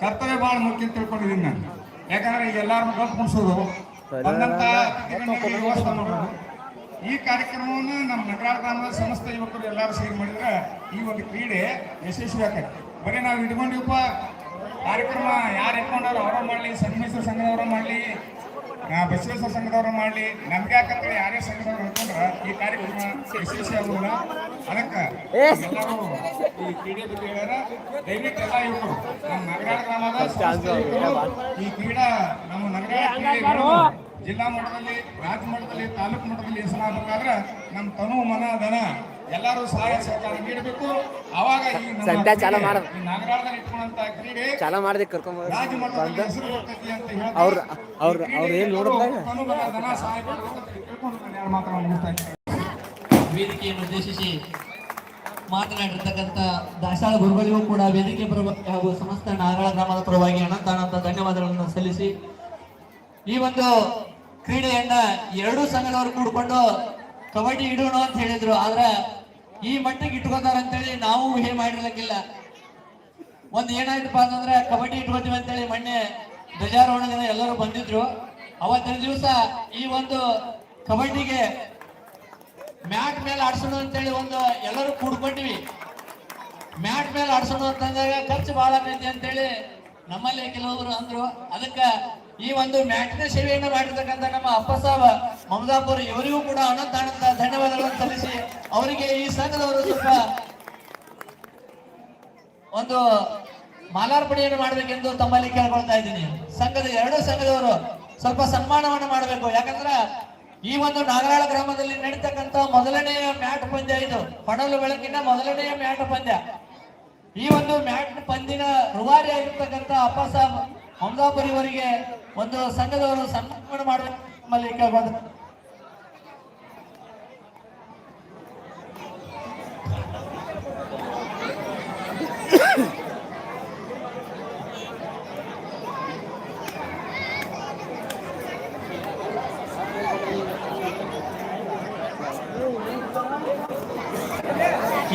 ಕರ್ತವ್ಯ ಬಹಳ ಮುಖ್ಯ ಅಂತ ತಿಳ್ಕೊಂಡಿದ್ದೀನಿ ನಾನು. ಯಾಕಂದ್ರೆ ಈಗ ಎಲ್ಲಾರನ್ನು ಗಪ್ ಬಂದಂತ ವ್ಯವಸ್ಥೆ ಮಾಡೋದು ಈ ಕಾರ್ಯಕ್ರಮವನ್ನು ನಮ್ಮ ನಗರ ಗ್ರಾಮದ ಸಮಸ್ತ ಯುವಕರು ಎಲ್ಲರೂ ಸೇರಿ ಮಾಡಿದ್ರೆ ಈ ಒಂದು ಕ್ರೀಡೆ ಯಶಸ್ವಿ ಆಕೈತೆ ಬರೀ ನಾವು ಇಟ್ಕೊಂಡಿವಪ್ಪ ಕಾರ್ಯಕ್ರಮ ಯಾರು ಇಟ್ಕೊಂಡಾರ ಅವರ ಮಾಡಲಿ ಸಂಗಮೇಶ್ವರ ಸಂಘದವರ ಮಾಡಲಿ ಬಸವೇಶ್ವರ ಸಂಘದವರು ಮಾಡಲಿ. ನಮ್ಗೆ ಯಾಕಂದ್ರೆ ಯಾರೇ ಸಂಘದವ್ರು ಅಂತಂದ್ರ ಈ ಕಾರ್ಯಕ್ರಮ ಯಶಸ್ವಿ ಆಗುದಿಲ್ಲ. ಅದಕ್ಕೆ ಎಲ್ಲರೂ ಈ ಕ್ರೀಡೆ ಬಗ್ಗೆ ಹೇಳ್ಯಾರ. ದಯವಿಟ್ಟು ಎಲ್ಲ ನಮ್ಮ ನಗರ ಗ್ರಾಮದ ಈ ಕ್ರೀಡಾ ನಮ್ಮ ನಗರ ಕ್ರೀಡೆಗಳು ಜಿಲ್ಲಾ ಮಟ್ಟದಲ್ಲಿ ರಾಜ್ಯ ಮಟ್ಟದಲ್ಲಿ ತಾಲೂಕು ಮಟ್ಟದಲ್ಲಿ ಹೆಸರಾಗಬೇಕಾದ್ರೆ ನಮ್ಮ ತನು ಮನ ಧನ ಎಲ್ಲರೂ ಸಹಾಯ ಸಹಕಾರ ನೀಡಬೇಕು. ಅವಾಗ ಈ ಸದ್ಯ ಚಾಲ ಮಾಡಿ ಇಟ್ಕೊಂಡಂತ ಕ್ರೀಡೆ ಚಾಲ ಮಾಡ್ದೆ ಕರ್ಕೊಂಡ್ ಹೆಸರು ಬರ್ತೈತಿ ಅಂತ ಅವ್ರ ಅವ್ರ ಅವ್ರ ಏನ್ ನೋಡಿದಾಗ? ಧನ ಸಹಾಯ ವೇದಿಕೆಯನ್ನು ಉದ್ದೇಶಿಸಿ ಮಾತನಾಡಿರ್ತಕ್ಕಂಥ ದಾಸಾಳ ಗುರುಗಳಿಗೂ ಕೂಡ ವೇದಿಕೆ ಪರವಾಗಿ ಹಾಗೂ ಸಮಸ್ತ ನಾರಾಯಣ ಗ್ರಾಮದ ಪರವಾಗಿ ಅನಂತ ಅನಂತ ಧನ್ಯವಾದಗಳನ್ನು ಸಲ್ಲಿಸಿ ಈ ಒಂದು ಕ್ರೀಡೆಯನ್ನ ಎರಡೂ ಸಂಘದವರು ಕೂಡಿಕೊಂಡು ಕಬಡ್ಡಿ ಇಡೋಣ ಅಂತ ಹೇಳಿದ್ರು. ಆದ್ರೆ ಈ ಮಟ್ಟಿಗೆ ಇಟ್ಕೋತಾರ ಅಂತೇಳಿ ನಾವು ಊಹೆ ಮಾಡಿರ್ಲಿಕ್ಕಿಲ್ಲ. ಒಂದ್ ಏನಾಯ್ತಪ್ಪ ಅಂತಂದ್ರೆ ಕಬಡ್ಡಿ ಇಟ್ಕೋತೀವಿ ಅಂತೇಳಿ ಮೊನ್ನೆ ಧ್ವಜಾರೋಹಣ ದಿನ ಎಲ್ಲರೂ ಬಂದಿದ್ರು. ಅವತ್ತಿನ ದಿವಸ ಈ ಒಂದು ಕಬಡ್ಡಿಗೆ ಮ್ಯಾಟ್ ಮೇಲೆ ಆಡ್ಸೋಣ ಅಂತೇಳಿ ಒಂದು ಎಲ್ಲರೂ ಕೂಡ್ಕೊಂಡ್ವಿ. ಮ್ಯಾಟ್ ಮೇಲೆ ಆಡ್ಸೋಣ ಅಂತಂದಾಗ ಖರ್ಚು ಬಹಳ ಆಗೈತಿ ಅಂತೇಳಿ ನಮ್ಮಲ್ಲಿ ಕೆಲವರು ಅಂದ್ರು. ಅದಕ್ಕೆ ಈ ಒಂದು ಮ್ಯಾಟಿನ ಸೇವೆಯನ್ನು ಮಾಡಿರ್ತಕ್ಕಂಥ ನಮ್ಮ ಅಪ್ಪ ಸಾಬ ಮಮದಾಪುರ್ ಇವರಿಗೂ ಕೂಡ ಅನಂತ ಅನಂತ ಧನ್ಯವಾದಗಳನ್ನು ಸಲ್ಲಿಸಿ ಅವರಿಗೆ ಈ ಸಂಘದವರು ಸ್ವಲ್ಪ ಒಂದು ಮಾಲಾರ್ಪಣೆಯನ್ನು ಮಾಡಬೇಕೆಂದು ತಮ್ಮಲ್ಲಿ ಕೇಳ್ಕೊಳ್ತಾ ಇದ್ದೀನಿ. ಸಂಘದ ಎರಡು ಸಂಘದವರು ಸ್ವಲ್ಪ ಸನ್ಮಾನವನ್ನು ಮಾಡಬೇಕು. ಯಾಕಂದ್ರೆ ಈ ಒಂದು ನಾಗರಾಳ ಗ್ರಾಮದಲ್ಲಿ ನಡೀತಕ್ಕಂತ ಮೊದಲನೆಯ ಮ್ಯಾಟ್ ಪಂದ್ಯ ಇದು. ಹೊಡಲು ಬೆಳಕಿನ ಮೊದಲನೆಯ ಮ್ಯಾಟ್ ಪಂದ್ಯ. ಈ ಒಂದು ಮ್ಯಾಟ್ ಪಂದಿನ ರುವಾರಿ ಆಗಿರ್ತಕ್ಕಂಥ ಅಪ್ಪ ಮಮದಾಪುರಿ ಅವರಿಗೆ ಒಂದು ಸಂಘದವರು ಸನ್ಮಾನ ಮಾಡಬೇಕು ನಮ್ಮಲ್ಲಿ ಕೇಳ್ಬೋದು.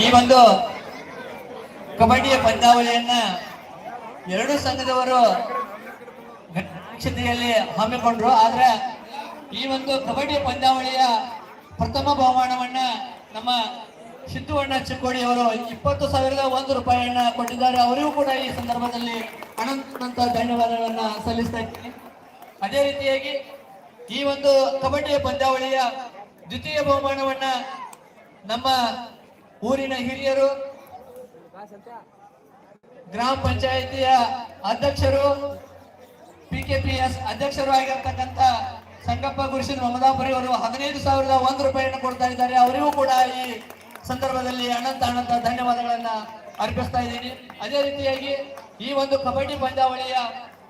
ಈ ಒಂದು ಕಬಡ್ಡಿಯ ಪಂದ್ಯಾವಳಿಯನ್ನ ಎರಡು ಸಂಘದವರು ಘನತೆಯಲ್ಲಿ ಹಮ್ಮಿಕೊಂಡ್ರು. ಆದ್ರೆ ಈ ಒಂದು ಕಬಡ್ಡಿ ಪಂದ್ಯಾವಳಿಯ ಪ್ರಥಮ ಬಹುಮಾನವನ್ನ ನಮ್ಮ ಸಿದ್ದುವಣ್ಣ ಚಿಕ್ಕೋಡಿ ಅವರು ಇಪ್ಪತ್ತು ಸಾವಿರದ ಒಂದು ರೂಪಾಯಿಯನ್ನ ಕೊಟ್ಟಿದ್ದಾರೆ. ಅವರಿಗೂ ಕೂಡ ಈ ಸಂದರ್ಭದಲ್ಲಿ ಅನಂತ ಧನ್ಯವಾದಗಳನ್ನ ಸಲ್ಲಿಸ್ತಾ ಇದ್ದೀನಿ. ಅದೇ ರೀತಿಯಾಗಿ ಈ ಒಂದು ಕಬಡ್ಡಿ ಪಂದ್ಯಾವಳಿಯ ದ್ವಿತೀಯ ಬಹುಮಾನವನ್ನ ನಮ್ಮ ಊರಿನ ಹಿರಿಯರು, ಗ್ರಾಮ ಪಂಚಾಯಿತಿಯ ಅಧ್ಯಕ್ಷರು ಪಿಕೆಪಿಎಸ್ ಅಧ್ಯಕ್ಷರು ಆಗಿರ್ತಕ್ಕಂಥ ಸಂಗಪ್ಪ ಗುರುಸಿನ ಮಮದಾಪುರಿ ಅವರು ಹದಿನೈದು ಸಾವಿರದ ಒಂದು ರೂಪಾಯಿಯನ್ನು ಕೊಡ್ತಾ ಇದ್ದಾರೆ. ಅವರಿಗೂ ಕೂಡ ಈ ಸಂದರ್ಭದಲ್ಲಿ ಅನಂತ ಅನಂತ ಧನ್ಯವಾದಗಳನ್ನ ಅರ್ಪಿಸ್ತಾ ಇದ್ದೀನಿ. ಅದೇ ರೀತಿಯಾಗಿ ಈ ಒಂದು ಕಬಡ್ಡಿ ಪಂದ್ಯಾವಳಿಯ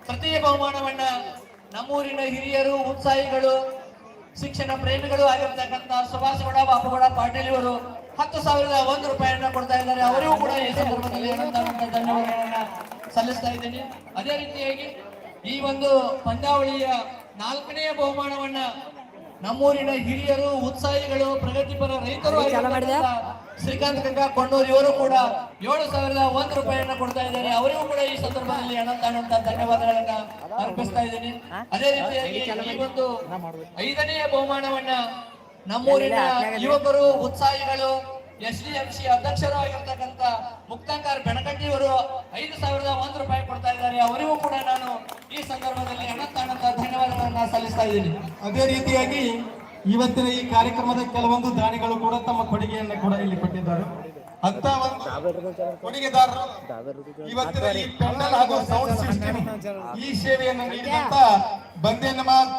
ಪ್ರತಿ ಬಹುಮಾನವನ್ನ ನಮ್ಮೂರಿನ ಹಿರಿಯರು, ಉತ್ಸಾಹಿಗಳು, ಶಿಕ್ಷಣ ಪ್ರೇಮಿಗಳು ಆಗಿರ್ತಕ್ಕಂಥ ಸುಭಾಷ್ ಗೌಡ ಬಾಪುಗೌಡ ಪಾಟೀಲ್ ಇವರು ಹತ್ತು ಸಾವಿರದ ಒಂದು ರೂಪಾಯಿಯನ್ನ ಕೊಡ್ತಾ ಇದ್ದಾರೆ. ಅವರಿಗೂ ಕೂಡ ಈ ಸಂದರ್ಭದಲ್ಲಿ ಅನಂತ ಅನಂತ ಧನ್ಯವಾದಗಳನ್ನ ಸಲ್ಲಿಸ್ತಾ ಇದ್ದೀನಿ. ಅದೇ ರೀತಿಯಾಗಿ ಈ ಒಂದು ಪಂದ್ಯಾವಳಿಯ ನಾಲ್ಕನೆಯ ಬಹುಮಾನವನ್ನ ನಮ್ಮೂರಿನ ಹಿರಿಯರು ಉತ್ಸಾಹಿಗಳು ಪ್ರಗತಿಪರ ರೈತರು ಶ್ರೀಕಾಂತ್ ಗಂಗಾ ಕೊಂಡೂರು ಇವರು ಕೂಡ ಏಳು ಸಾವಿರದ ಒಂದು ರೂಪಾಯಿಯನ್ನ ಕೊಡ್ತಾ ಇದ್ದಾರೆ. ಅವರಿಗೂ ಕೂಡ ಈ ಸಂದರ್ಭದಲ್ಲಿ ಅನಂತ ಅನಂತ ಧನ್ಯವಾದಗಳನ್ನ ಅರ್ಪಿಸ್ತಾ ಇದ್ದೀನಿ. ಅದೇ ರೀತಿಯಾಗಿ ಈ ಒಂದು ಐದನೆಯ ಬಹುಮಾನವನ್ನ ನಮ್ಮೂರಿನ ಯುವಕರು ಉತ್ಸಾಹಿಗಳು ಎಸ್ ಡಿ ಎಂ ಸಿ ಅಧ್ಯಕ್ಷರಾಗಿರ್ತಕ್ಕಂಥ ಮುಕ್ತಾಂಕಾರ ಬೆಣಕಟ್ಟಿಯವರು ಬೆಣಕಟ್ಟಿ ಅವರು ಐದು ಸಾವಿರದ ಒಂದು ರೂಪಾಯಿ ಕೊಡ್ತಾ ಇದ್ದಾರೆ. ಅವರಿಗೂ ಕೂಡ ನಾನು ಈ ಸಂದರ್ಭದಲ್ಲಿ ಅನಂತ ಧನ್ಯವಾದಗಳನ್ನು ಧನ್ಯವಾದಗಳನ್ನ ಸಲ್ಲಿಸ್ತಾ ಇದ್ದೀನಿ. ಅದೇ ರೀತಿಯಾಗಿ ಇವತ್ತಿನ ಈ ಕಾರ್ಯಕ್ರಮದ ಕೆಲವೊಂದು ದಾನಿಗಳು ಕೂಡ ತಮ್ಮ ಕೊಡುಗೆಯನ್ನು ಕೂಡ ಇಲ್ಲಿ ಕೊಟ್ಟಿದ್ದಾರೆ. ಅಂತ ಒಂದು ಕೊಡುಗೆದಾರರು ಇವತ್ತಿನ ಈ ಪೆಂಡಲ್ ಹಾಗೂ ಸೌಂಡ್ ಸಿಸ್ಟಮ್ ಈ ಸೇವೆಯನ್ನು ನೀಡಿದಂತ ಬಂದೆ ನಮಾಜ್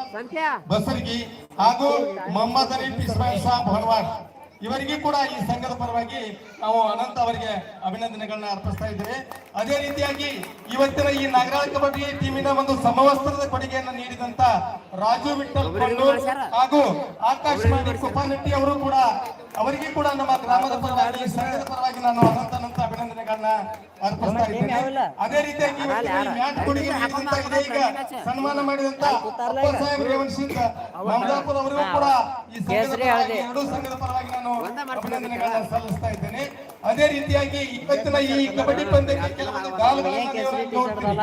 ಬಸರ್ಗಿ ಹಾಗೂ ಮೊಹಮ್ಮದ್ ಅಲಿ ಇಸ್ಮಾಯಿಲ್ ಸಾಬ್ ಹಣವಾರ್ ಇವರಿಗೂ ಕೂಡ ಈ ಸಂಘದ ಪರವಾಗಿ ನಾವು ಅನಂತ ಅವರಿಗೆ ಅಭಿನಂದನೆಗಳನ್ನ ಅರ್ಪಿಸ್ತಾ ಇದ್ದೇವೆ. ಅದೇ ರೀತಿಯಾಗಿ ಇವತ್ತಿನ ಈ ನಗರ ಕಬಡ್ಡಿ ಟೀಮಿನ ಒಂದು ಸಮವಸ್ತ್ರದ ಕೊಡುಗೆಯನ್ನು ನೀಡಿದಂತ ರಾಜು ವಿಠಲ್ ಹಾಗೂ ಹಾಗೂ ಆಕಾಶವಾಣಿ ಕುಪಾನಟ್ಟಿ ಅವರು ಕೂಡ ಅವರಿಗೆ ಕೂಡ ನಮ್ಮ ಗ್ರಾಮದ ಪರವಾಗಿ ಸಂಘದ ಪರವಾಗಿ ನಾನು ಅನಂತ ಅನಂತ ಅಭಿನಂದನೆಗಳನ್ನ ಅರ್ಪಿಸ್ತಾ ಇದ್ದೇನೆ. ಅದೇ ರೀತಿಯಾಗಿ ಮ್ಯಾಟ್ ಕೊಡುಗೆ ನೀಡಿದಂತ ಇದೇ ಈಗ ಸನ್ಮಾನ ಮಾಡಿದಂತ ಅಪ್ಪ ಸಾಹೇಬ್ ರೇವಣ್ ಸಿಂಗ್ ಮಮದಾಪುರ್ ಅವರಿಗೂ ಕೂಡ ಈ ಸಂಘದ ಪರವಾಗಿ ಎರಡೂ ಸಂಘದ ಪರವಾಗಿ ನಾನು ಅಭಿನಂದನೆಗಳನ್ನ ಸಲ್ಲಿಸ್ತಾ ಇದ್ದೇನೆ. ಅದೇ ರೀತಿಯಾಗಿ ಇವತ್ತಿನ ಈ ಕಬಡ್ಡಿ ಪಂದ್ಯಕ್ಕೆ ಕೆಲವೊಂದು ಡಾಲ್ಗಳನ್ನ.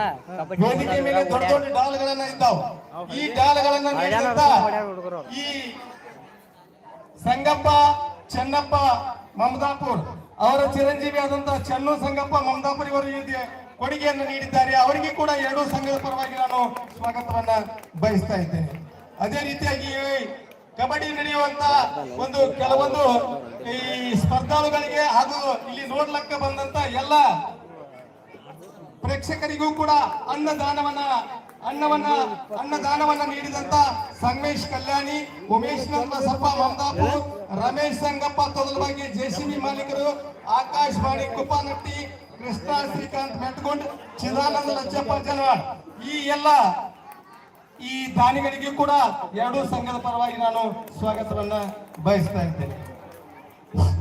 ವೇದಿಕೆ ಮೇಲೆ ದೊಡ್ಡ ದೊಡ್ಡ ಡಾಲ್ಗಳನ್ನ ಇದ್ದಾವೆ. ಈ ಡಾಲ್ಗಳನ್ನ ಈ ಸಂಗಪ್ಪ ಚೆನ್ನಪ್ಪ ಮಮದಾಪುರ್ ಅವರ ಚಿರಂಜೀವಿ ಆದಂತಹ ಚನ್ನು ಸಂಗಪ್ಪ ಮಮದಾಪುರ್ ಇವರು ಕೊಡುಗೆಯನ್ನು ನೀಡಿದ್ದಾರೆ. ಅವರಿಗೆ ಕೂಡ ಎರಡೂ ಸಂಘದ ಪರವಾಗಿ ನಾನು ಸ್ವಾಗತವನ್ನ ಬಯಸ್ತಾ ಇದ್ದೇನೆ. ಅದೇ ರೀತಿಯಾಗಿ ಕಬಡ್ಡಿ ನಡೆಯುವಂತ ಒಂದು ಕೆಲವೊಂದು ಈ ಸ್ಪರ್ಧಾಳುಗಳಿಗೆ ಹಾಗೂ ಇಲ್ಲಿ ನೋಡ್ಲಕ್ಕ ಬಂದಂತ ಎಲ್ಲ ಪ್ರೇಕ್ಷಕರಿಗೂ ಕೂಡ ಅನ್ನದಾನವನ್ನ, ಅನ್ನವನ್ನ, ಅನ್ನದಾನವನ್ನ ನೀಡಿದಂತ ಸಂಗಮೇಶ್ ಕಲ್ಯಾಣಿ, ಉಮೇಶ್ ಬಸಪ್ಪ ಮಮದಾಪುರ್ ರಮೇಶ್ ಸಂಗಪ್ಪ ತೊದಲವಾಗಿ ಜೆಸಿಬಿ ಮಾಲೀಕರು ಆಕಾಶವಾಣಿ ಕುಪ್ಪನಟ್ಟಿ ಕೃಷ್ಣ ಶ್ರೀಕಾಂತ್ ಮೆಟ್ಗೊಂಡ್, ಚಿದಾನಂದ ಲಜ್ಜಪ್ಪ ಜನವಾಡ್ ಈ ಎಲ್ಲ ಈ ದಾನಿಗಳಿಗೆ ಕೂಡ ಎರಡೂ ಸಂಘದ ಪರವಾಗಿ ನಾನು ಸ್ವಾಗತವನ್ನ ಬಯಸ್ತಾ ಇದ್ದೇನೆ.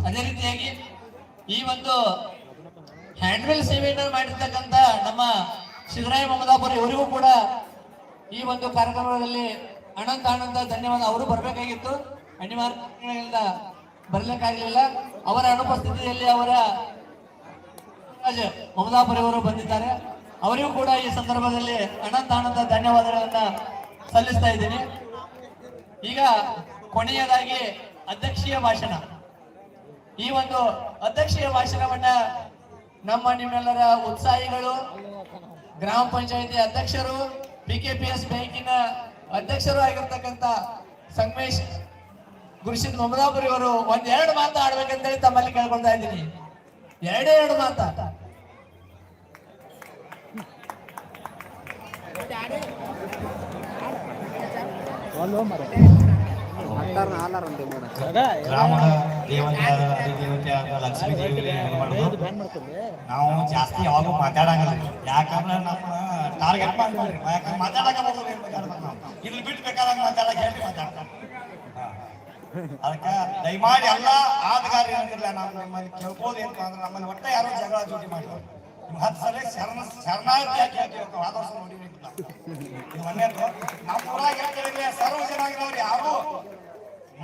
ಅದೇ ರೀತಿಯಾಗಿ ಈ ಒಂದು ಹ್ಯಾಂಡ್ವೆಲ್ ಸೇವೆಯನ್ನು ಮಾಡಿರ್ತಕ್ಕಂಥ ನಮ್ಮ ಸಿದ್ದರಾಯ ಮಮದಾಪುರ ಇವರಿಗೂ ಕೂಡ ಈ ಒಂದು ಕಾರ್ಯಕ್ರಮದಲ್ಲಿ ಅನಂತ ಅನಂತ ಧನ್ಯವಾದ. ಅವರು ಬರಬೇಕಾಗಿತ್ತು. ಅನಿವಾರ್ಯಗಳಿಂದ ಬರಲಿಕ್ಕಾಗಲಿಲ್ಲ. ಅವರ ಅನುಪಸ್ಥಿತಿಯಲ್ಲಿ ಅವರ ಮಮದಾಪುರ ಇವರು ಬಂದಿದ್ದಾರೆ. ಅವರಿಗೂ ಕೂಡ ಈ ಸಂದರ್ಭದಲ್ಲಿ ಅನಂತ ಅನಂತ ಧನ್ಯವಾದಗಳನ್ನ ಸಲ್ಲಿಸ್ತಾ ಇದ್ದೀನಿ. ಈಗ ಕೊನೆಯದಾಗಿ ಅಧ್ಯಕ್ಷೀಯ ಭಾಷಣ. ಈ ಒಂದು ಅಧ್ಯಕ್ಷೀಯ ಭಾಷಣವನ್ನ ನಮ್ಮ ನಿಮ್ಮೆಲ್ಲರ ಉತ್ಸಾಹಿಗಳು, ಗ್ರಾಮ ಪಂಚಾಯತಿ ಅಧ್ಯಕ್ಷರು ಪಿ ಕೆ ಪಿ ಎಸ್ ಬ್ಯಾಂಕಿನ ಅಧ್ಯಕ್ಷರು ಆಗಿರ್ತಕ್ಕಂಥ ಸಂಗಮೇಶ್ ಗುರುಶಿದ್ ಮಮದಾಪುರಿ ಅವರು ಒಂದೆರಡು ಮಾತು ಆಡ್ಬೇಕಂತೇಳಿ ತಮ್ಮಲ್ಲಿ ಕೇಳ್ಕೊಳ್ತಾ ಇದ್ದೀನಿ. ಎರಡೇ ಎರಡು ಮಾತಾ. ದೇವತೆ ನಾವು ಜಾಸ್ತಿ ಯಾವಾಗೂ ಮಾತಾಡಂಗಿಲ್ಲ ಯಾಕಂದ್ರೆ ನಮ್ಮ ಟಾರ್ಗೆಟ್ ಮಾಡ್ತೀವಿ ಯಾಕಂದ್ರೆ ಮಾತಾಡಕ ಇಲ್ಲಿ ಬಿಟ್ಟು ಬೇಕಾದಾಗ ಮಾತಾಡಕ್ ಹೇಳಿ ಮಾತಾಡ್ತಾರೆ ಅದಕ್ಕೆ ದಯಮಾಡಿ ಎಲ್ಲ ಆಟಗಾರ ಏನಿಲ್ಲ ನಾವು ನಮ್ಮಲ್ಲಿ ಕೇಳ್ಬೋದು ಏನಪ್ಪ ಅಂದ್ರೆ ನಮ್ಮಲ್ಲಿ ಒಟ್ಟ ಯಾರೋ ಜಗಳ ಜೋಡಿ ಮಾಡಿದ್ರು. ನಿಮ್ ಹತ್ತು ಸಲ ಶರಣ ಶರಣಾರ್ಥಿ ಯಾಕೆ ಹೇಳ್ತೀವಿ ಆದ ವರ್ಷ ನಾವು. ಒಂದೇದು ನಮ್ಮ ಊರಾಗ ಹೇಳ್ತೀವಿ ಸರ್ವ ಜನಾಂಗದವ್ರು ಯಾರು?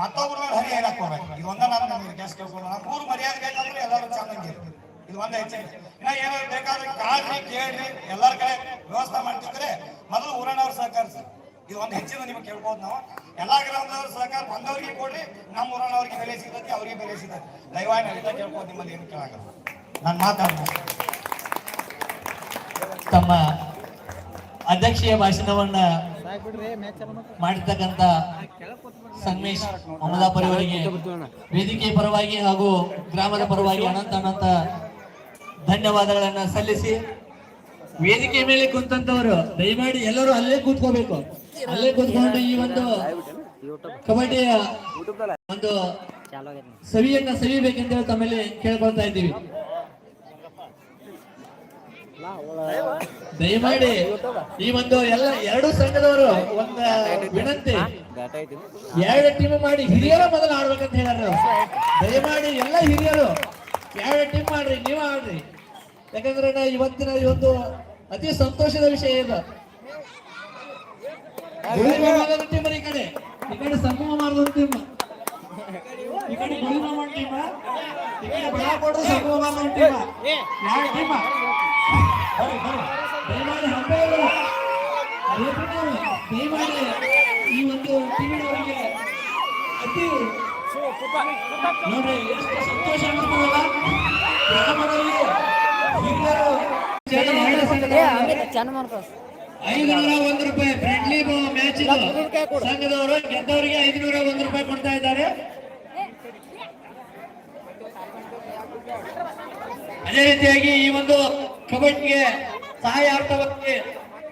ಮತ್ತೊಬ್ರು ಹರಿ ಹೇಳಕ್ ಹೋಗ್ಬೇಕು ಇದು ಒಂದ ನಾನು ನಮಗೆ ಗ್ಯಾಸ್ ಕೇಳ್ಕೊಂಡು ನಮ್ಮ ಊರು ಮರ್ಯಾದೆ ಬೇಕಂದ್ರೆ ಎಲ್ಲರೂ ಚೆನ್ನಾಗಿರು ಇದು ಒಂದೇ ಹೆಚ್ಚೆ ಇನ್ನ ಏನಾದ್ರು ಬೇಕಾದ್ರೆ ಕಾಡ್ರಿ, ಕೇಳ್ರಿ. ಎಲ್ಲರ ಕಡೆ ವ್ಯವಸ್ಥೆ ಮಾಡ್ತಿದ್ರೆ ಮೊದಲು ಊರನವ್ರು ಸರ್. ಇದು ಒಂದು ಹೆಚ್ಚಿನ ನಿಮಗೆ ಕೇಳ್ಬೋದು ನಾವು. ಎಲ್ಲ ಗ್ರಾಮದವ್ರ ಸಹಕಾರ ಬಂದವ್ರಿಗೆ ಕೊಡ್ರಿ. ನಮ್ಮ ಊರನವ್ರಿಗೆ ಬೆಲೆ ಸಿಗತ್ತೆ, ಅವ್ರಿಗೆ ಬೆಲೆ ಸಿಗತ್ತೆ. ದಯವಾಗಿ ನಡೀತಾ ಕೇಳ್ಬೋದು ನಿಮ್ಮಲ್ಲಿ ಏನು ಕೇಳಾಗಲ್ಲ ನಾನು ಮಾತಾಡ್ತೀನಿ. ತಮ್ಮ ಅಧ್ಯಕ್ಷೀಯ ಭಾಷಣವನ್ನ ಮಾಡಿರ್ತಕ್ಕಂಥ ಸಂಗಮೇಶ್ ಮಮದಾಪುರಿ ಅವರಿಗೆ ವೇದಿಕೆ ಪರವಾಗಿ ಹಾಗೂ ಗ್ರಾಮದ ಪರವಾಗಿ ಅನಂತ ಅನಂತ ಧನ್ಯವಾದಗಳನ್ನ ಸಲ್ಲಿಸಿ ವೇದಿಕೆ ಮೇಲೆ ಕುಂತವರು ದಯಮಾಡಿ ಎಲ್ಲರೂ ಅಲ್ಲೇ ಕೂತ್ಕೋಬೇಕು. ಅಲ್ಲೇ ಕೂತ್ಕೊಂಡು ಈ ಒಂದು ಕಬಡ್ಡಿಯ ಒಂದು ಸವಿಯನ್ನ ಸವಿಬೇಕೆಂದೇಳಿ ತಮ್ಮಲ್ಲಿ ಕೇಳ್ಕೊಳ್ತಾ ಇದ್ದೀವಿ. ದಯಮಾಡಿ ಈ ಒಂದು ಎಲ್ಲ ಎರಡು ಸಂಘದವರು ಒಂದ ವಿನಂತಿ. ಎರಡು ಟೀಮ್ ಮಾಡಿ ಹಿರಿಯರ ಮೊದಲು ಆಡ್ಬೇಕಂತ ಹೇಳ್ಯಾರ. ದಯಮಾಡಿ ಎಲ್ಲ ಹಿರಿಯರು ಎರಡು ಟೀಮ್ ಮಾಡ್ರಿ, ನೀವು ಆಡ್ರಿ. ಯಾಕಂದ್ರೆ ಇವತ್ತಿನ ಈ ಒಂದು ಅತಿ ಸಂತೋಷದ ವಿಷಯ ಇದು. ಟೀಮ್ ಈ ಕಡೆ. ಈ ಕಡೆ ಸಮೂಹ ಮಾಡಿದ ಟೀಮ್ ಈ ಕಡೆ ಟೀಮ್ ಸಮೂಹ ಟೀಮ್ ಯಾವ ಟೀಮ್ ದಯಮಾಡಿ ಈ ಒಂದು ಟೀಮಿನವರಿಗೆ ಅತಿ ನೋಡ್ರಿ ಎಷ್ಟು ಸಂತೋಷ ಆಗ್ತದಲ್ಲ ಐದುನೂರ ಒಂದು ರೂಪಾಯಿ ಫ್ರೆಂಡ್ಲಿ ಮ್ಯಾಚ್ ಸಂಘದವರು ಗೆದ್ದವರಿಗೆ ಐದುನೂರ ಒಂದು ರೂಪಾಯಿ ಕೊಡ್ತಾ ಇದ್ದಾರೆ ಅದೇ ರೀತಿಯಾಗಿ ಈ ಒಂದು ಕಬಡ್ಡಿಗೆ ಸಹಾಯಾರ್ಥವಾಗಿ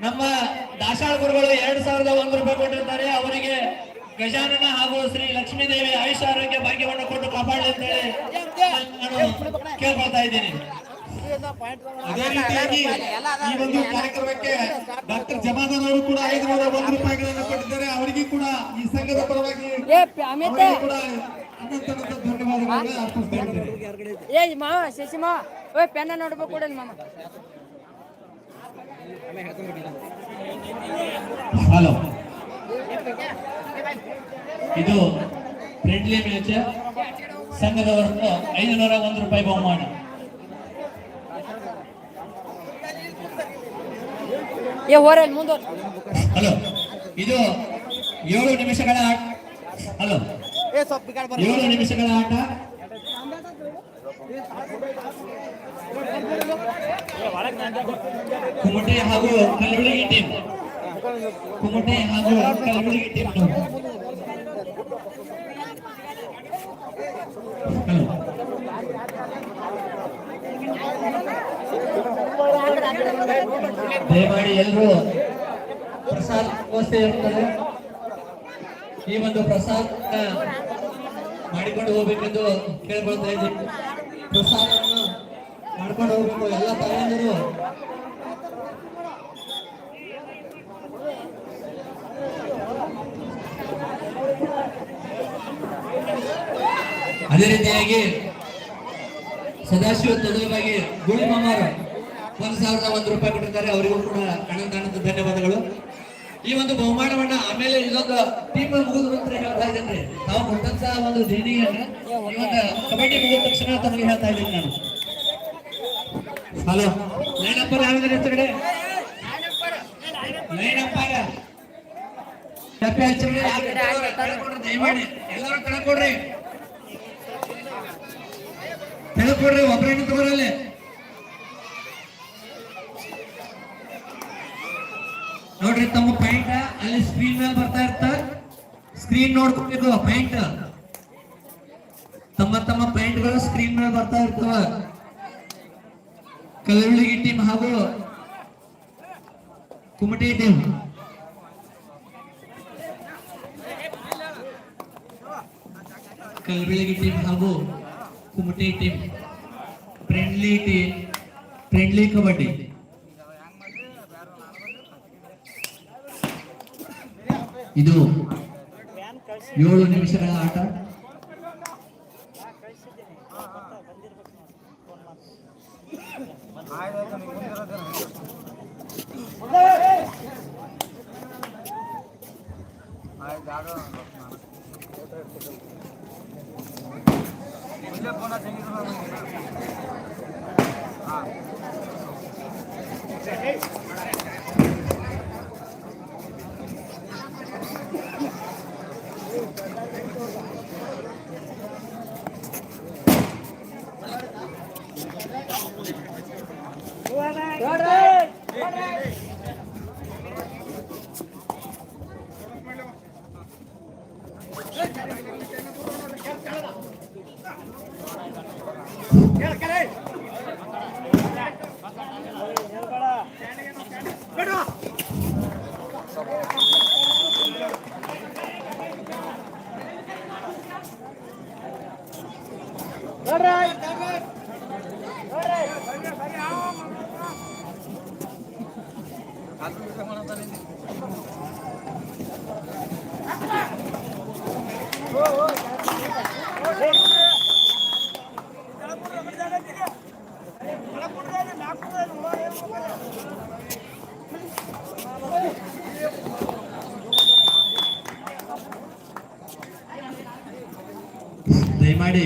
ನಮ್ಮ ದಾಸಾಳ ಗುರುಗಳು ಎರಡು ಸಾವಿರದ ಒಂದು ರೂಪಾಯಿ ಕೊಟ್ಟಿರ್ತಾರೆ ಅವರಿಗೆ ಗಜಾನನ ಹಾಗೂ ಶ್ರೀ ಲಕ್ಷ್ಮೀದೇವಿ ಆಯುಷ ಆರೋಗ್ಯ ಭಾಗ್ಯವನ್ನು ಕೊಟ್ಟು ಕಾಪಾಡಲಿ ಅಂತ ಹೇಳಿ ನಾನು ಕೇಳ್ಕೊಳ್ತಾ ಇದ್ದೀನಿ. ಅದೇ ರೀತಿಯಾಗಿ ಈ ಒಂದು ಕಾರ್ಯಕ್ರಮಕ್ಕೆ ಡಾಕ್ಟರ್ ಜಮಾದಾನ್ ಅವರು ಕೂಡ ಐದುನೂರ ಒಂದು ರೂಪಾಯಿಗಳನ್ನು ಕೊಟ್ಟಿದ್ದಾರೆ. ಅವರಿಗೆ ಕೂಡ ಈ ಸಂಘದ ಪರವಾಗಿ ಕೂಡ ಏ ಮಾವ ಶಶಿ ಮಾವ ಓಯ್ ಪೆನ್ನ ನೋಡ್ಬೇಕು ಕೊಡಲ್ ಮಾಮ. ಹಲೋ ಇದು ಫ್ರೆಂಡ್ಲಿ ಮ್ಯಾಚ್ ಸಂಘದವರನ್ನು ಐದುನೂರ ಒಂದು ರೂಪಾಯಿ ಬಹುಮಾನ. ಏ ಹೋರಲ್ ಮುಂದೆ ಹಲೋ ಇದು ಏಳು ನಿಮಿಷಗಳ ಹಲೋ ಏಳು ನಿಮಿಷಗಳ ಆಟ. ಕುಮಟೆ ಹಾಗೂ ಟೀಮ್ ಕುಮಟೆ ಹಾಗೂ ಟೀಮ್ ದಯಮಾಡಿ ಎಲ್ಲರೂ ಪ್ರಸಾದ್ ವ್ಯವಸ್ಥೆ ಇರುತ್ತದೆ. ಈ ಒಂದು ಪ್ರಸಾದ ಮಾಡಿಕೊಂಡು ಹೋಗ್ಬೇಕೆಂದು ಕೇಳ್ಕೊಳ್ತಾ ಇದ್ದೀನಿ. ಪ್ರಸಾದವನ್ನು ಮಾಡ್ಕೊಂಡು ಹೋಗ್ಬೇಕು. ಎಲ್ಲ ತಾಯಂದಿರು. ಅದೇ ರೀತಿಯಾಗಿ ಸದಾಶಿವ ತದವಾಗಿ ಗುಳಿ ಮಾಮಾರು ಒಂದ್ ಸಾವಿರದ ಒಂದು ರೂಪಾಯಿ ಕೊಟ್ಟಿದ್ದಾರೆ. ಅವರಿಗೂ ಕೂಡ ಅನಂತ ಅನಂತ ಧನ್ಯವಾದಗಳು. ಈ ಒಂದು ಬಹುಮಾನವನ್ನ ಆಮೇಲೆ ಇದೊಂದು ಟೀಮ್ ಮುಗಿದ ನಂತರ ಹೇಳ್ತಾ ಇದ್ದೇನೆ ನಾವು ಕೊಟ್ಟಂತ ಒಂದು ದೇಣಿಗೆಯನ್ನ ಈ ಒಂದು ಕಬಡ್ಡಿ ಮುಗಿದ ತಕ್ಷಣ ತಮಗೆ ಹೇಳ್ತಾ ಇದ್ದೀನಿ ನಾನು. ಹಲೋ ಲೈನ್ ಅಂಪರ್ ಯಾವ್ದಾರ ಹೆಸರುಗಡೆ ಲೈನ್ ಅಂಪರ್ ತಪ್ಪೆ? ಹಚ್ಚಿದ್ರೆ ಕೆಳಕೊಡ್ರಿ, ದಯಮಾಡಿ. ಎಲ್ಲರೂ ಕಳ್ಕೊಡ್ರಿ. ಕೆಳಕೊಡ್ರಿ ಒಬ್ಬರನ್ನು ತಗೋರಲ್ಲಿ ನೋಡ್ರಿ ತಮ್ಮ ಪಾಯಿಂಟ್ ಅಲ್ಲಿ ಸ್ಕ್ರೀನ್ ಮೇಲೆ ಬರ್ತಾ ಇರ್ತ ಸ್ಕ್ರೀನ್ ನೋಡ್ಕೋಬೇಕು ಪಾಯಿಂಟ್ ತಮ್ಮ ತಮ್ಮ ಪಾಯಿಂಟ್ಗಳು ಸ್ಕ್ರೀನ್ ಮೇಲೆ ಬರ್ತಾ ಇರ್ತವ. ಕಲಬುರಗಿ ಟೀಮ್ ಹಾಗೂ ಕುಮಟಿ ಟೀಮ್ ಕಲಬುರಗಿ ಟೀಮ್ ಹಾಗೂ Kumati team friendly team friendly kabaddi. ಇದು ಏಳು ನಿಮಿಷಗಳ ಆಟ. ದಯಮಾಡಿ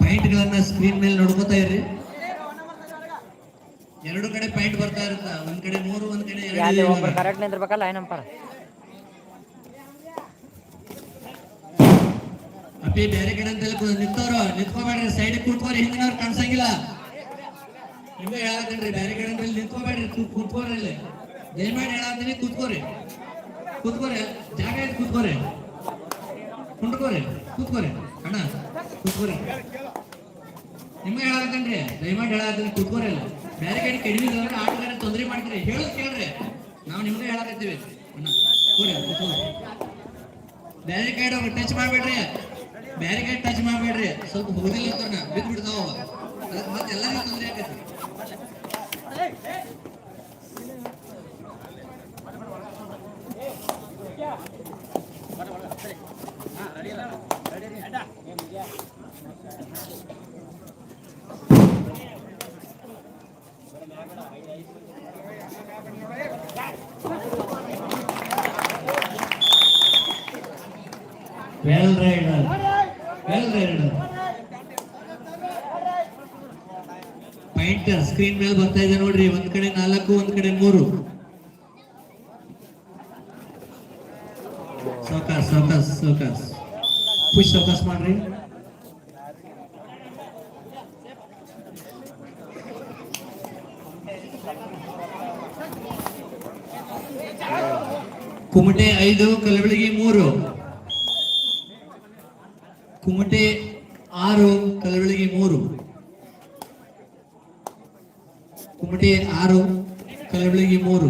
ಪಾಯಿಂಟ್ ಗಳನ್ನ ಸ್ಕ್ರೀನ್ ಮೇಲೆ ನೋಡ್ಕೋತಾ ಇರ್ರಿ ಎರಡು ಕಡೆ ಪಾಯಿಂಟ್ ಬರ್ತಾ ಇರುತ್ತ ಒಂದ್ ಕಡೆ ಮೂರು ಒಂದ್ ಕಡೆ ಎರಡು ಅಲ್ಲಿ. ಒಬ್ರು ಕರೆಕ್ಟ್ ನಿಂದಿರ್ಬೇಕಲ್ಲ ಏನಂಪಾರ ಅಪ್ಪಿ ಬೇರೆ ಕಡೆ ಅಂತ ನಿಂತವ್ರು ನಿಂತ್ಕೋಬೇಡ್ರಿ ಸೈಡ್ ಕೂತ್ಕೋರಿ ಹಿಂದಿನವ್ರು ಕಾಣಿಸಂಗಿಲ್ಲ. ನಿಮ್ಗೆ ಹೇಳತ್ತೀನ್ರಿ ಬೇರೆ ಕಡೆ ಅಂತ ನಿಂತ್ಕೋಬೇಡ್ರಿ ಕೂತ್ಕೋರಿ ಇಲ್ಲಿ. ದಯಮಾಡಿ ಹೇಳತ್ತೀನಿ ಕೂತ್ಕೋರಿ. ಕೂತ್ಕೋರಿ ಜಾಗ ಐತಿ ಕೂತ್ಕೋರಿ. ಕುಂಡ್ಕೋರಿ ಕುತ್ಕೋರಿ. ಅಣ್ಣ ಕೂತ್ಕೋರಿ. ನಿಮ್ಗೆ ಹೇಳತ್ತೀನ್ರಿ ದಯಮಾಡಿ ಹೇಳತ್ತೀನಿ ಕೂತ್ಕೋರಿ ಇಲ್ಲ. ಬೇರೆ ಕಡೆ ಕಡಿಮೆ ಆಟಗಾರ ತೊಂದರೆ ಮಾಡ್ತೀರಿ. ಹೇಳೋದ್ ಕೇಳ್ರಿ. ನಾವು ನಿಮ್ಗೆ ಹೇಳಕತ್ತೀವಿ. ಬ್ಯಾರಿಕೇಡ್ ಅವ್ರು ಟಚ್ ಮಾಡಬೇಡ್ರಿ. ಬ್ಯಾರಿಕೇಡ್ ಟಚ್ ಮಾಡಬೇಡ್ರಿ. ಸ್ವಲ್ಪ ಹೋಗಿಲ್ಲ ಅಂತ ಬಿದ್ದು ಬಿಡ್ತಾವ ಅದಕ್ಕೆ ಮತ್ತೆ ಎಲ್ಲರಿಗೂ ತೊಂದರೆ ಆಗೈತಿ ವೆಲ್ ರೈಡ್ ಎಲ್ರಿ ಎರಡು ಪಾಯಿಂಟ್ ಸ್ಕ್ರೀನ್ ಮೇಲೆ ಬರ್ತಾ ಇದೆ ನೋಡ್ರಿ. ಒಂದ್ ಕಡೆ ನಾಲ್ಕು, ಒಂದ್ ಕಡೆ ಮೂರು. ಸೌಕಾಸ್ ಸೌಕಾಸ್ ಸೌಕಾಸ್ ಪುಷ್ ಸೌಕಾಸ್ ಮಾಡ್ರಿ. ಕುಮಟೆ ಐದು ಕಲಬೆಳಗಿ ಮೂರು ಕುಮಟೆ ಆರು ಕಲಬೆಳಗಿ ಮೂರು ಕುಮಟೆ ಆರು ಕಲಬೆಳಗಿ ಮೂರು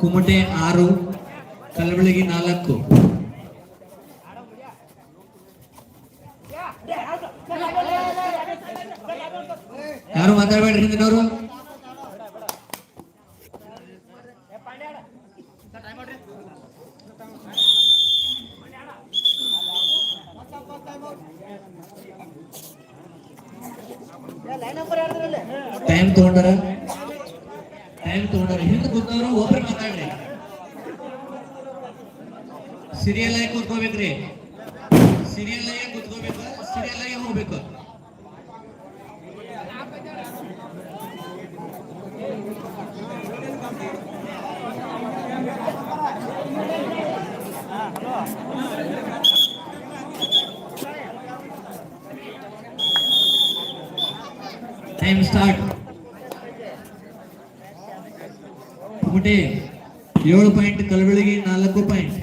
ಕುಮಟೆ ಆರು ಕಲಬೆಳಗಿ ನಾಲ್ಕು ಯಾರು ಮಾತಾಡಬೇಡ್ರಿ ಹಿಂದಿನವರು ಟೈಮ್ ತಗೊಂಡಾರ ಟೈಮ್ ತಗೊಂಡಾರ ಹಿಂದೆ ಕೂತವ್ರು ಒಬ್ರು ಮಾತಾಡ್ರಿ ಸೀರಿಯಲ್ ಆಗಿ ಕೂತ್ಕೋಬೇಕ್ರಿ ಸೀರಿಯಲ್ ಆಗಿ ಕೂತ್ಕೋಬೇಕು ಸೀರಿಯಲ್ ಆಗಿ ಹೋಗ್ಬೇಕು ಟೈಮ್ ಸ್ಟಾರ್ಟ್ ಕುಮಟೆ ಏಳು ಪಾಯಿಂಟ್ ಕಲಬೆಳಗಿ ನಾಲ್ಕು ಪಾಯಿಂಟ್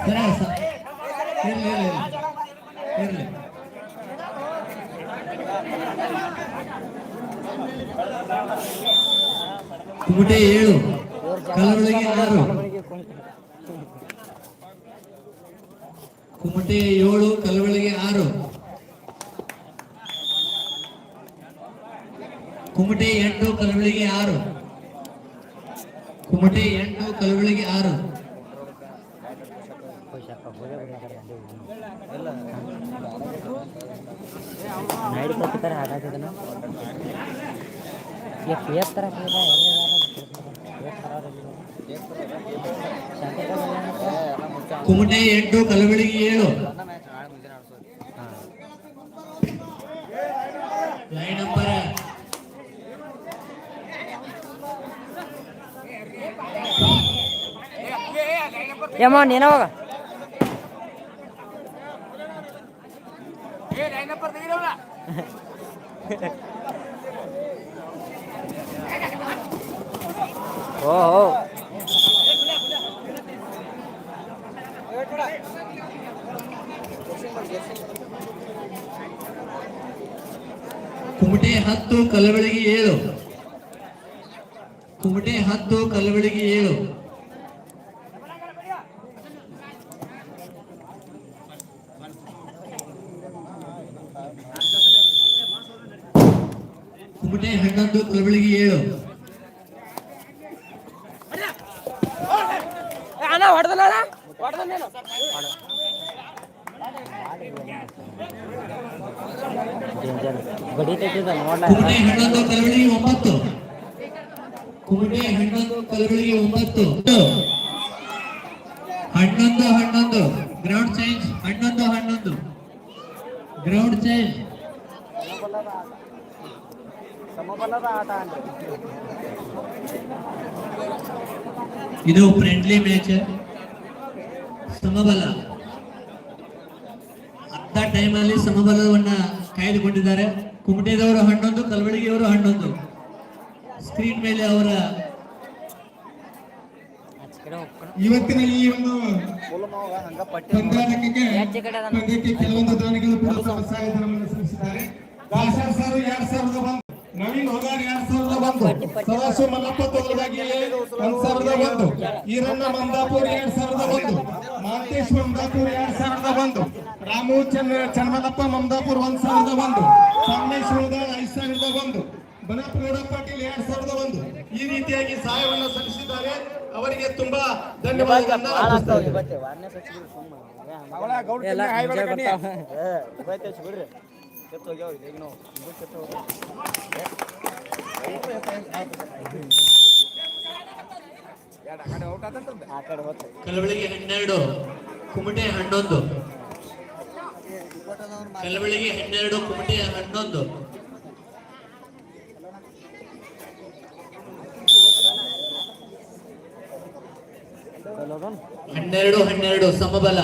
ಸರ, ಸ- ಇರ್ಲಿ, ಇರ್ಲಿ, ಇರ್ಲಿ. ಇರ್ಲಿ. ಕುಮಟೆ ಏಳು ಕಲಬೆಳಗಿ ಆರು ಕುಮಟೆ ಏಳು ಕಲಬೆಳಗಿ ಆರು ಎಂಟು ಕಲಬೆಳಗಿ ಆರು. ಕುಮಟಿ ಎಂಟು ಕಲಬೆಳಗಿ ಆರು. ಕುಮಟೆ ಎಂಟು ಕಲಬೆಳಗಿ ಏಳು. ಏಮ್ಮ ನೀನ ಹೋಗ. ಓ ಓಹೋ ಕುಮಟೆ ಹತ್ತು ಕಲಬೆಳಗಿ ಏಳು. ಕುಮಟೆ ಹತ್ತು ಕಲಬೆಳಗಿ ಏಳು. ಅಣ್ಣ ಹೊಡೆದಲ್ಲ ಹೊಡೆದ ನೀನು ಬಡಿ ತೆಗೆದ ನೋಡ್ಲ ಕುಮಟೆ ಹನ್ನೊಂದು ಕಲಬೆಳಗಿ ಒಂಬತ್ತು ಕುಮಟೆ ಹನ್ನೊಂದು ಕಲಬೆಳಗಿ ಒಂಬತ್ತು ಹನ್ನೊಂದು ಹನ್ನೊಂದು ಗ್ರೌಂಡ್ ಚೇಂಜ್ ಹನ್ನೊಂದು ಹನ್ನೊಂದು ಗ್ರೌಂಡ್ ಚೇಂಜ್ ಸಮಬಲದ ಆಟ ಅಂದ್ರೆ ಇದು ಫ್ರೆಂಡ್ಲಿ ಮ್ಯಾಚ್ ಸಮಬಲ. ಅರ್ಧ ಟೈಮಲ್ಲಿ ಸಮಬಲವನ್ನ ಕಾಯ್ದುಕೊಂಡಿದ್ದಾರೆ. ಕುಮಟೆದವರು ಹನ್ನೊಂದು ಕಲಬೆಳಗಿಯವರು ಹನ್ನೊಂದು. ಸ್ಕ್ರೀನ್ ಮೇಲೆ ಅವರ ಇವತ್ತಿನ ಈ ಒಂದು ಪಂದ್ಯಕ್ಕೆ ಕೆಲವೊಂದು ದಾನಿಗಳು ಕೂಡ ತಮ್ಮ ಸಹಾಯಧನವನ್ನು ಸಲ್ಲಿಸಿದ್ದಾರೆ ನವೀನ್ ಹೋಗಾರ್ ಎರಡ್ ಸಾವಿರದ ಒಂದು ಸದಾಶಿವ ಮಲ್ಲಪ್ಪ ತೋಳದಾಗಿ ಒಂದ್ ಸಾವಿರದ ಒಂದು ಈರಣ್ಣ ಮಂದಾಪುರ್ ಎರಡ್ ಸಾವಿರದ ಒಂದು ಮಾಂತೇಶ್ ಮಂದಾಪುರ್ ಎರಡ್ ಸಾವಿರದ ಒಂದು ರಾಮು ಚಂದ್ರ ಚನ್ನಮಲ್ಲಪ್ಪ ಮಮದಾಪುರ್ ಒಂದ್ ಸಾವಿರದ ಒಂದು ಸೋಮೇಶ್ ಹೊಗಾರ್ ಐದ್ ಸಾವಿರದ ಒಂದು ಬನಪಗೌಡ ಪಾಟೀಲ್ ಎರಡ್ ಸಾವಿರದ ಒಂದು. ಈ ರೀತಿಯಾಗಿ ಸಹಾಯವನ್ನು ಸಲ್ಲಿಸಿದ್ದಾರೆ. ಅವರಿಗೆ ತುಂಬಾ ಧನ್ಯವಾದಗಳನ್ನ ಕಡೆ ಹೋಗ್ತಾರೆ ಕಲಬೆಳಗ್ಗೆ ಹನ್ನೆರಡು ಕುಮಟೆ ಹನ್ನೊಂದು. ಕಲಬಳಿಗೆ ಹನ್ನೆರಡು ಕುಮಟೆ ಹನ್ನೊಂದು. ಹನ್ನೆರಡು ಹನ್ನೆರಡು ಸಮಬಲ.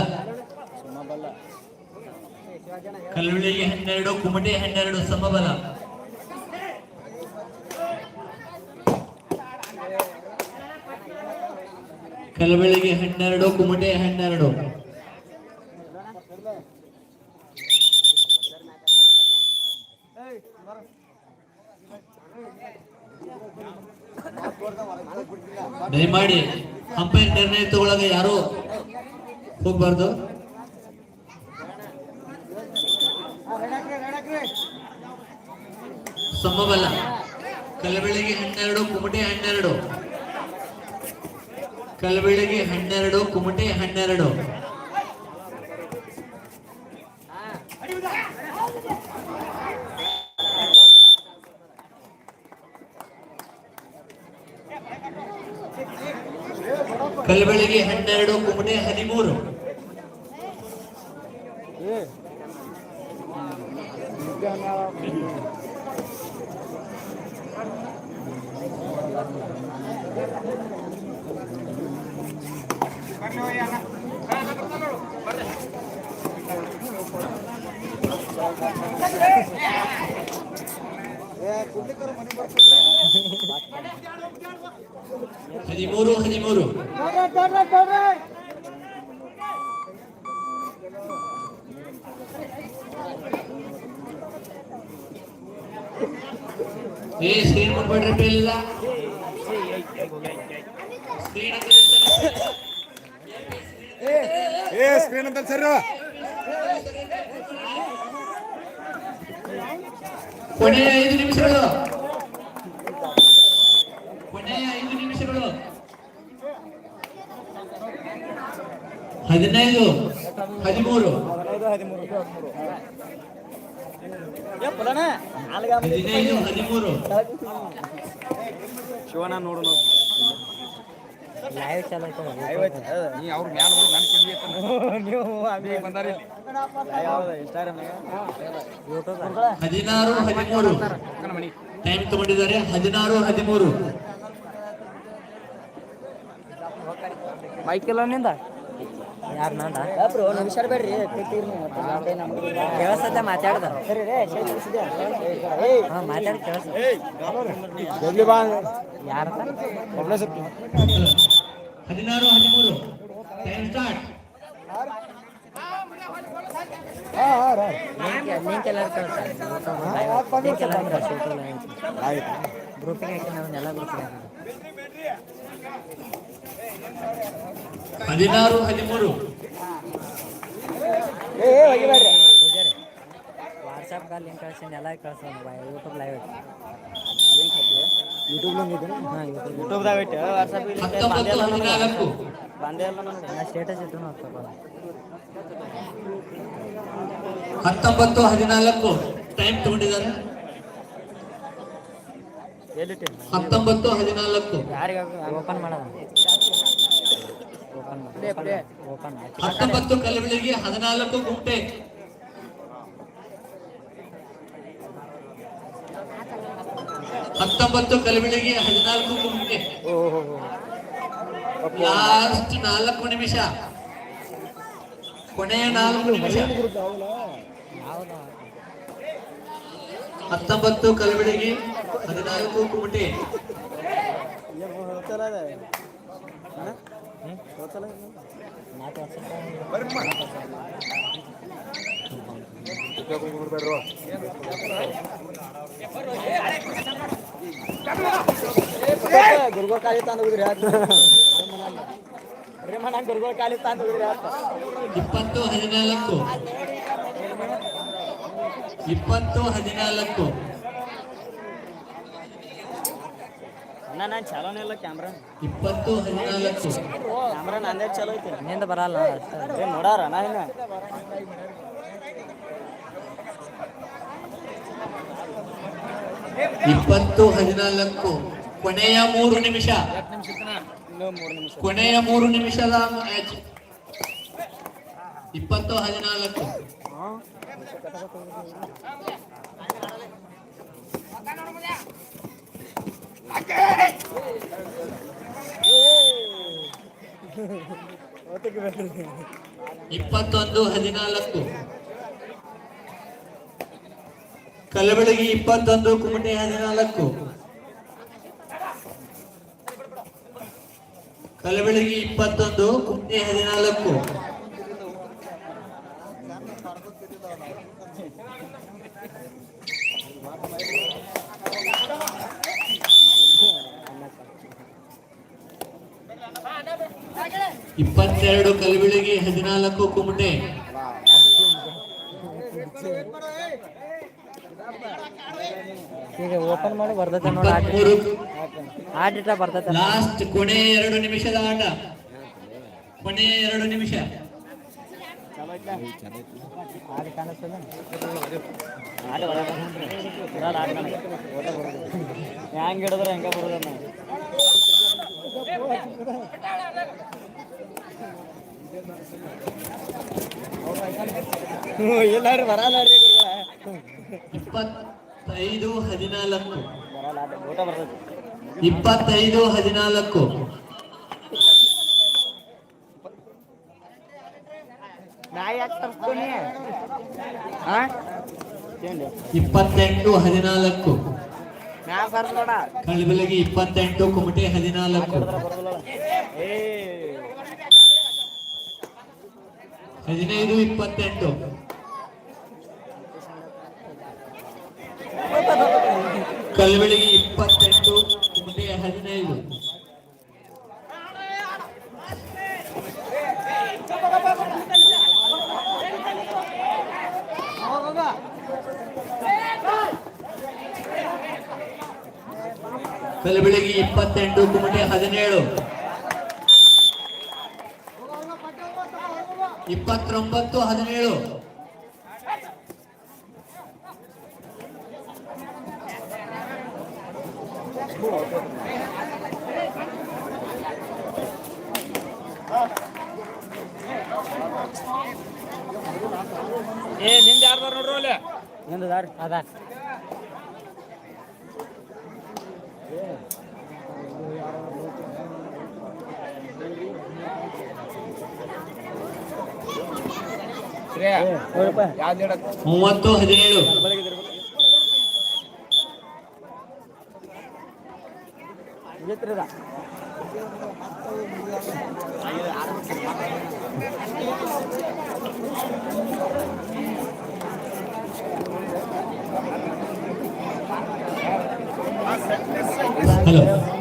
ಕಲಬೆಳಗ್ಗೆ ಹನ್ನೆರಡು, ಕುಮಟೆ ಹನ್ನೆರಡು ಸಮಬಲ. ಕಲಬೆಳಿಗೆ ಹನ್ನೆರಡು, ಕುಮಟೆ ಹನ್ನೆರಡು. ದಯಮಾಡಿ ಅಂಪೈರ್ ನಿರ್ಣಯ ತಗೊಳ್ಳೋಕೆ ಯಾರು ಹೋಗ್ಬಾರ್ದು? ಸಮಬಲ ಕಲಬೆಳಗ್ಗೆ ಹನ್ನೆರಡು ಕುಮಟೆ ಹನ್ನೆರಡು. ಕಲಬೆಳಗ್ಗೆ ಹನ್ನೆರಡು ಕುಮಟೆ ಹನ್ನೆರಡು. ಕಲಬೆಳಗ್ಗೆ ಹನ್ನೆರಡು ಕುಮಟೆ ಹದಿಮೂರು. ಏ ಸ್ಕ್ರೀನ್ ಮಾಡ್ಬೇಡ್ರಿ ಬೇಲಿಲ್ಲ ಏ ಸ್ಕ್ರೀನ್ ಅಂತ ಸರ್ ಕೊನೆಯ ಐದು ನಿಮಿಷಗಳು. ಕೊನೆಯ ಐದು ನಿಮಿಷಗಳು. ಹದಿನೈದು ಹದಿಮೂರು. ಶಿವನ ನೋಡು ಲೈವ್ ಚಾಲು ನೀ ಅವ್ರ ಮ್ಯಾಲ ಹೋಗಿ ನನ್ ಕಿವಿ ನೀವು ಹಂಗೆ ಬಂದಾರ ಯೂಟ್ಯೂಬ್ ಹದಿನಾರು ಹದಿಮೂರು. ಟೈಮ್ ತಗೊಂಡಿದ್ದಾರೆ ಹದಿನಾರು ಹದಿಮೂರು ಮೈಕೆಲ್ಲ ನಿಂದ? ಯಾರು ನಂದ? ಬ್ರೋ ನಿಮಿಷ ಬೇಡ್ರಿ. ಕೇಳಿಸತ್ತೆ ಮಾತಾಡ್ದ. ಹಾ ಮಾತಾಡಿ ಕೇಳಿಸ ಯಾರ ಹದಿನಾರು ಹದಿಮೂರು. ಸ್ಟಾರ್ಟ್ ಲಿಂಕ್ ಕಳಿಸ್ತಾರೆ ಲಿಂಕ್ ಗ್ರೂಪಿಗೆ ಹಾಕಿ ನಾವು ಎಲ್ಲ ಗ್ರೂಪಿಗೆ ಹದಿನಾರು ಹದಿಮೂರು. ವಾಟ್ಸಪ್ಗೆ ಲಿಂಕ್ ಕಳ್ಸಿ ಎಲ್ಲ ಕಳ್ಸೋಣ ಯೂಟ್ಯೂಬ್ ಲೈವ್ ಯೂಟ್ಯೂಬ್ದಾಗ ಇಟ್ಟು ವಾಟ್ಸಪ್ ಹತ್ತೊಂಬತ್ತು ಹದಿನಾಲ್ಕು ಬಂದೇ ಇಲ್ಲ ನಾ ಸ್ಟೇಟಸ್ ಇಟ್ಟು ಹತ್ತೊಂಬತ್ತು ಹದಿನಾಲ್ಕು. ಟೈಮ್ ತಗೊಂಡಿದ್ದಾರೆ ಹತ್ತೊಂಬತ್ತು ಹದಿನಾಲ್ಕು. ಹತ್ತೊಂಬತ್ತು ಕಲಬೆಳಗ್ಗೆ ಹದಿನಾಲ್ಕು ಗುಂಟೆ ಹತ್ತೊಂಬತ್ತು ಹದಿನಾಲ್ಕು ಗುಂಟೆ ಲಾಸ್ಟ್ ನಾಲ್ಕು ನಿಮಿಷ. ಕೊನೆಯ ನಾಲ್ಕು ನಿಮಿಷ. ಹತ್ತೊಂಬತ್ತು ಕಲಬೆಳಗ್ಗೆ ಹದಿನಾಲ್ಕು ಕುಮಟೆ ನಾಲ್ಕು ವರ್ಷ ಗುರುಗಳ ಕಾಲಿ ತಂದು ಹೋಗಿದ್ರಿ ರೇಮಣ್ಣ ಗುರುಗಳ ಕಾಲಿ ತಂದು ಹೋಗಿದ್ರಿ ಇಪ್ಪತ್ತು ಹದಿನಾಲ್ಕು. ಇಪ್ಪತ್ತು ಹದಿನಾಲ್ಕು ಅಣ್ಣ ನಾನು ಚಲೋನೇ ಇಲ್ಲ ಕ್ಯಾಮ್ರಾ ಇಪ್ಪತ್ತು ಹದಿನಾಲ್ಕು. ಕ್ಯಾಮ್ರಾ ನಂದೇ ಚಲೋ ಐತಿ. ನಿಂದ ಬರಲ್ಲ. ನೋಡಾರ ನಾ ಇನ್ನ? ಇಪ್ಪತ್ತು ಹದಿನಾಲ್ಕು. ಕೊನೆಯ ಮೂರು ನಿಮಿಷ. ಇನ್ನೂ ಮೂರು ನಿಮಿಷ ಕೊನೆಯ ಮೂರು ನಿಮಿಷದ ಮ್ಯಾಚ್ ಇಪ್ಪತ್ತು ಹದಿನಾಲ್ಕು. ಇಪ್ಪತ್ತೊಂದು ಹದಿನಾಲ್ಕು. ಕಲಬೆಳಗಿ ಇಪ್ಪತ್ತೊಂದು ಕುಮಟೆ ಹದಿನಾಲ್ಕು. ಕಲಬೆಳಗಿ ಇಪ್ಪತ್ತೊಂದು ಕುಮಟೆ ಹದಿನಾಲ್ಕು. ಇಪ್ಪತ್ತೆರಡು ಕಲಬಿಳಿಗೆ ಹದಿನಾಲ್ಕು ಕುಮಟೆ ಈಗ ಓಪನ್ ಮಾಡಿ ಬರ್ತೈತೆ ನೋಡಿ ಆಟ ಇಪ್ಪತ್ಮೂರು ಬರ್ತೈತೆ ಲಾಸ್ಟ್ ಕೊನೆ ಎರಡು ನಿಮಿಷದ ಆಟ ಕೊನೆ ಎರಡು ನಿಮಿಷ ಆಟ ಆಟ ಆಟ ಹೆಂಗೆ ಹಿಡಿದ್ರೆ ಹೆಂಗ ಬರೋದನ್ನ ಇಲ್ಲ ರೀ ಬರಲ್ಲ ರೀ ಇಪ್ಪತ್ತೈದು ಹದಿನಾಲ್ಕು. ಇಪ್ಪತ್ತೈದು ಹದಿನಾಲ್ಕು. ಇಪ್ಪತ್ತೆಂಟು ಹದಿನಾಲ್ಕು. ಕಲಬೆಳಗಿ ಇಪ್ಪತ್ತೆಂಟು ಕುಮಟೆ ಹದಿನಾಲ್ಕು ಬರೋದಿಲ್ಲ ಏ ಹದಿನೈದು ಇಪ್ಪತ್ತೆಂಟು. ಕಲಬೆಳಗಿ ಇಪ್ಪತ್ತೆಂಟು ಕುಮಟೆ ಹದಿನೈದು. ಕಲಬೆಳಗಿ ಇಪ್ಪತ್ತೆಂಟು ಕುಮಟೆ ಹದಿನೇಳು. ಇಪ್ಪತ್ತೊಂಬತ್ತು ಹದಿನೇಳು. ಏ ನಿಂದ ಯಾರ್ದಾರ ನೋಡ್ರು ಅಲ್ಲಿ? ನಿಂದು ದಾರಿ. ಅದ ಮೂವತ್ತು ಹದಿನೇಳು ಇದ್ರದ ಹಲೋ